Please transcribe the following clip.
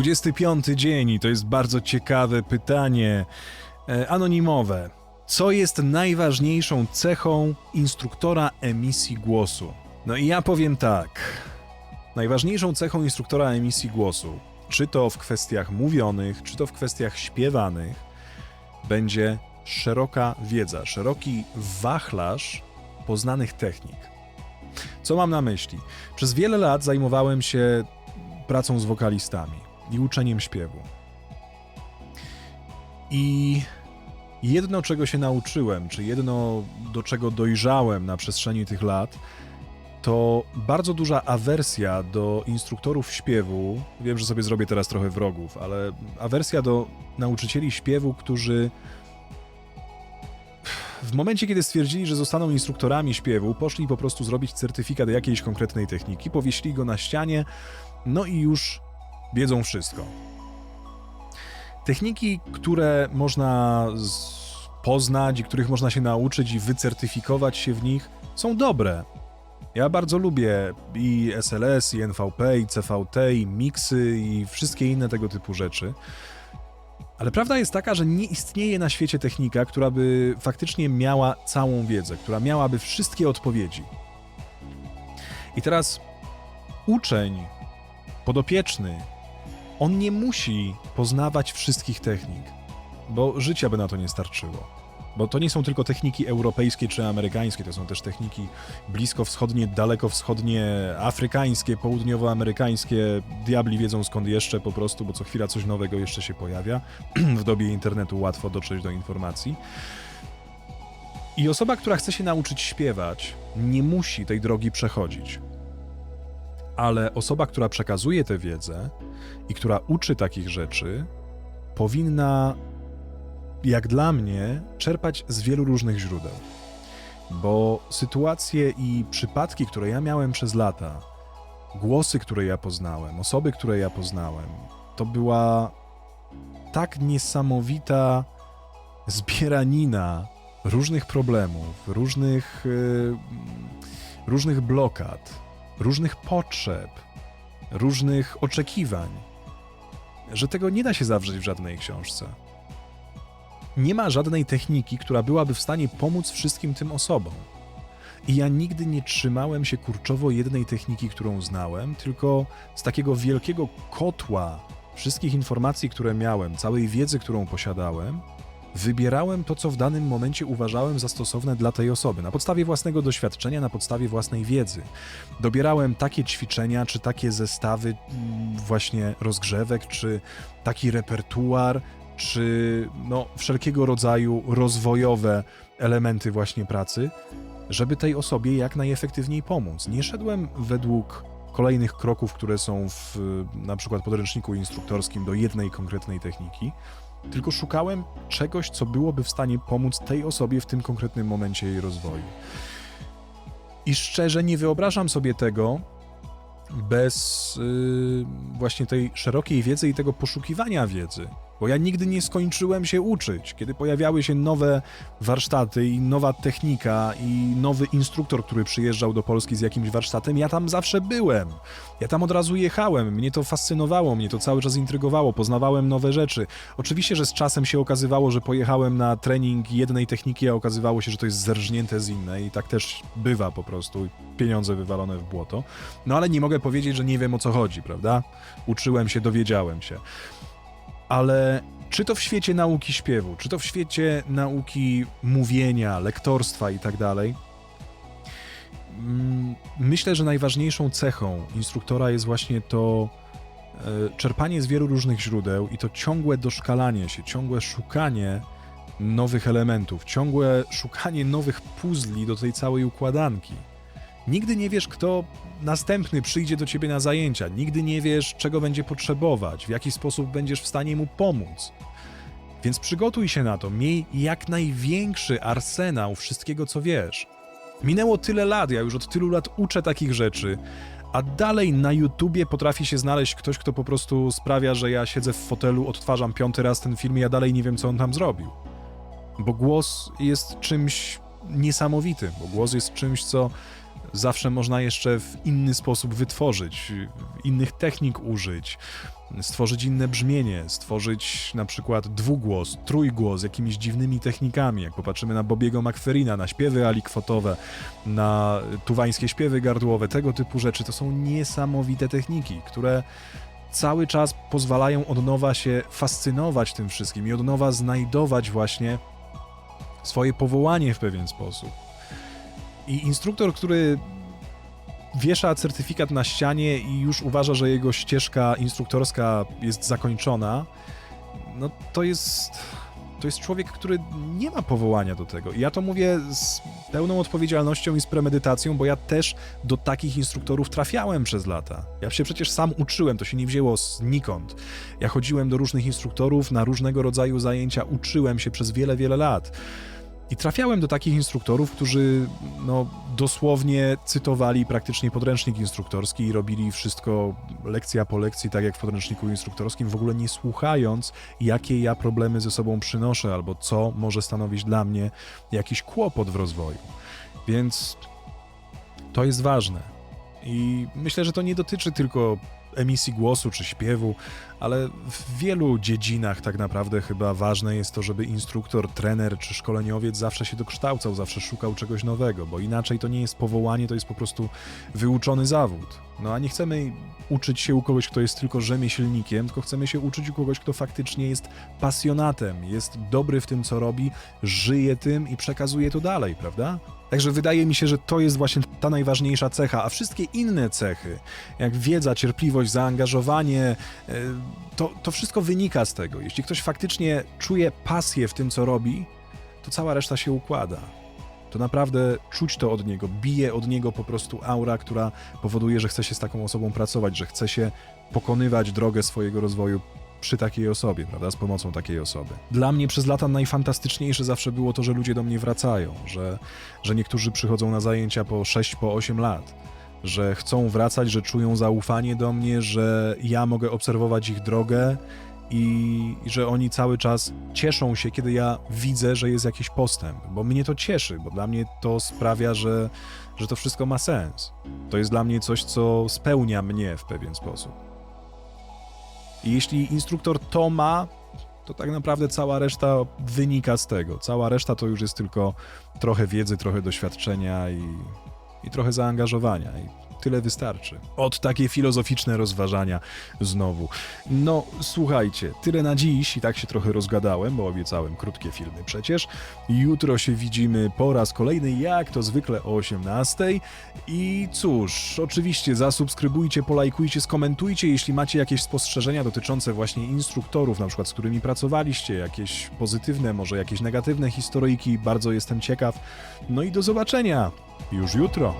25 dzień i to jest bardzo ciekawe pytanie. E, anonimowe. Co jest najważniejszą cechą instruktora emisji głosu? No i ja powiem tak. Najważniejszą cechą instruktora emisji głosu, czy to w kwestiach mówionych, czy to w kwestiach śpiewanych, będzie szeroka wiedza, szeroki wachlarz poznanych technik. Co mam na myśli? Przez wiele lat zajmowałem się pracą z wokalistami i uczeniem śpiewu. I jedno, czego się nauczyłem, czy jedno, do czego dojrzałem na przestrzeni tych lat, to bardzo duża awersja do instruktorów śpiewu. Wiem, że sobie zrobię teraz trochę wrogów, ale awersja do nauczycieli śpiewu, którzy w momencie, kiedy stwierdzili, że zostaną instruktorami śpiewu, poszli po prostu zrobić certyfikat jakiejś konkretnej techniki, powiesili go na ścianie, no i już wiedzą wszystko. Techniki, które można poznać i których można się nauczyć i wycertyfikować się w nich, są dobre. Ja bardzo lubię i SLS, i NVP, i CVT, i miksy, i wszystkie inne tego typu rzeczy. Ale prawda jest taka, że nie istnieje na świecie technika, która by faktycznie miała całą wiedzę, która miałaby wszystkie odpowiedzi. I teraz uczeń, podopieczny, on nie musi poznawać wszystkich technik, bo życia by na to nie starczyło. Bo to nie są tylko techniki europejskie czy amerykańskie, to są też techniki bliskowschodnie, dalekowschodnie, afrykańskie, południowoamerykańskie. Diabli wiedzą skąd jeszcze po prostu, bo co chwila coś nowego jeszcze się pojawia. w dobie internetu łatwo dotrzeć do informacji. I osoba, która chce się nauczyć śpiewać, nie musi tej drogi przechodzić. Ale osoba, która przekazuje tę wiedzę i która uczy takich rzeczy, powinna, jak dla mnie, czerpać z wielu różnych źródeł. Bo sytuacje i przypadki, które ja miałem przez lata, głosy, które ja poznałem, osoby, które ja poznałem, to była tak niesamowita zbieranina różnych problemów, różnych, yy, różnych blokad, różnych potrzeb, różnych oczekiwań, że tego nie da się zawrzeć w żadnej książce. Nie ma żadnej techniki, która byłaby w stanie pomóc wszystkim tym osobom. I ja nigdy nie trzymałem się kurczowo jednej techniki, którą znałem, tylko z takiego wielkiego kotła wszystkich informacji, które miałem, całej wiedzy, którą posiadałem, wybierałem to, co w danym momencie uważałem za stosowne dla tej osoby, na podstawie własnego doświadczenia, na podstawie własnej wiedzy. Dobierałem takie ćwiczenia, czy takie zestawy mm, właśnie rozgrzewek, czy taki repertuar, czy no, wszelkiego rodzaju rozwojowe elementy właśnie pracy, żeby tej osobie jak najefektywniej pomóc. Nie szedłem według kolejnych kroków, które są w na przykład podręczniku instruktorskim do jednej konkretnej techniki, tylko szukałem czegoś, co byłoby w stanie pomóc tej osobie w tym konkretnym momencie jej rozwoju. I szczerze nie wyobrażam sobie tego bez yy, właśnie tej szerokiej wiedzy i tego poszukiwania wiedzy. Bo ja nigdy nie skończyłem się uczyć. Kiedy pojawiały się nowe warsztaty i nowa technika i nowy instruktor, który przyjeżdżał do Polski z jakimś warsztatem, ja tam zawsze byłem. Ja tam od razu jechałem. Mnie to fascynowało, mnie to cały czas intrygowało, poznawałem nowe rzeczy. Oczywiście, że z czasem się okazywało, że pojechałem na trening jednej techniki, a okazywało się, że to jest zerżnięte z innej i tak też bywa po prostu. Pieniądze wywalone w błoto. No ale nie mogę powiedzieć, że nie wiem o co chodzi, prawda? Uczyłem się, dowiedziałem się ale czy to w świecie nauki śpiewu, czy to w świecie nauki mówienia, lektorstwa i tak dalej, mm, myślę, że najważniejszą cechą instruktora jest właśnie to e, czerpanie z wielu różnych źródeł i to ciągłe doszkalanie się, ciągłe szukanie nowych elementów, ciągłe szukanie nowych puzli do tej całej układanki. Nigdy nie wiesz, kto następny przyjdzie do ciebie na zajęcia, nigdy nie wiesz, czego będzie potrzebować, w jaki sposób będziesz w stanie mu pomóc. Więc przygotuj się na to, miej jak największy arsenał wszystkiego, co wiesz. Minęło tyle lat, ja już od tylu lat uczę takich rzeczy, a dalej na YouTubie potrafi się znaleźć ktoś, kto po prostu sprawia, że ja siedzę w fotelu, odtwarzam piąty raz ten film i ja dalej nie wiem, co on tam zrobił. Bo głos jest czymś niesamowitym, bo głos jest czymś, co zawsze można jeszcze w inny sposób wytworzyć, innych technik użyć. stworzyć inne brzmienie, stworzyć na przykład dwugłos, trójgłos jakimiś dziwnymi technikami. Jak popatrzymy na Bobiego McFerrina, na śpiewy alikwotowe, na tuwańskie śpiewy gardłowe, tego typu rzeczy, to są niesamowite techniki, które cały czas pozwalają od nowa się fascynować tym wszystkim i od nowa znajdować właśnie swoje powołanie w pewien sposób. I instruktor, który wiesza certyfikat na ścianie i już uważa, że jego ścieżka instruktorska jest zakończona, no to jest. To jest człowiek, który nie ma powołania do tego. I ja to mówię z pełną odpowiedzialnością i z premedytacją, bo ja też do takich instruktorów trafiałem przez lata. Ja się przecież sam uczyłem, to się nie wzięło znikąd. Ja chodziłem do różnych instruktorów na różnego rodzaju zajęcia, uczyłem się przez wiele, wiele lat. I trafiałem do takich instruktorów, którzy no, dosłownie cytowali praktycznie podręcznik instruktorski i robili wszystko lekcja po lekcji, tak jak w podręczniku instruktorskim, w ogóle nie słuchając, jakie ja problemy ze sobą przynoszę albo co może stanowić dla mnie jakiś kłopot w rozwoju. Więc to jest ważne. I myślę, że to nie dotyczy tylko emisji głosu czy śpiewu, ale w wielu dziedzinach tak naprawdę chyba ważne jest to, żeby instruktor, trener czy szkoleniowiec zawsze się dokształcał, zawsze szukał czegoś nowego, bo inaczej to nie jest powołanie, to jest po prostu wyuczony zawód. No a nie chcemy uczyć się u kogoś, kto jest tylko rzemieślnikiem, tylko chcemy się uczyć u kogoś, kto faktycznie jest pasjonatem, jest dobry w tym, co robi, żyje tym i przekazuje to dalej, prawda? Także wydaje mi się, że to jest właśnie ta najważniejsza cecha, a wszystkie inne cechy, jak wiedza, cierpliwość, zaangażowanie, e, to, to wszystko wynika z tego. Jeśli ktoś faktycznie czuje pasję w tym, co robi, to cała reszta się układa. To naprawdę czuć to od niego, bije od niego po prostu aura, która powoduje, że chce się z taką osobą pracować, że chce się pokonywać drogę swojego rozwoju przy takiej osobie, prawda, z pomocą takiej osoby. Dla mnie przez lata najfantastyczniejsze zawsze było to, że ludzie do mnie wracają, że, że niektórzy przychodzą na zajęcia po 6, po 8 lat, że chcą wracać, że czują zaufanie do mnie, że ja mogę obserwować ich drogę i, że oni cały czas cieszą się, kiedy ja widzę, że jest jakiś postęp, bo mnie to cieszy, bo dla mnie to sprawia, że, że to wszystko ma sens. To jest dla mnie coś, co spełnia mnie w pewien sposób. I jeśli instruktor to ma, to tak naprawdę cała reszta wynika z tego. Cała reszta to już jest tylko trochę wiedzy, trochę doświadczenia i, i trochę zaangażowania. I tyle wystarczy. Od takie filozoficzne rozważania znowu. No, słuchajcie, tyle na dziś i tak się trochę rozgadałem, bo obiecałem krótkie filmy przecież. Jutro się widzimy po raz kolejny, jak to zwykle o 18. I cóż, oczywiście zasubskrybujcie, polajkujcie, skomentujcie, jeśli macie jakieś spostrzeżenia dotyczące właśnie instruktorów, na przykład z którymi pracowaliście, jakieś pozytywne, może jakieś negatywne historyjki, bardzo jestem ciekaw. No i do zobaczenia już jutro.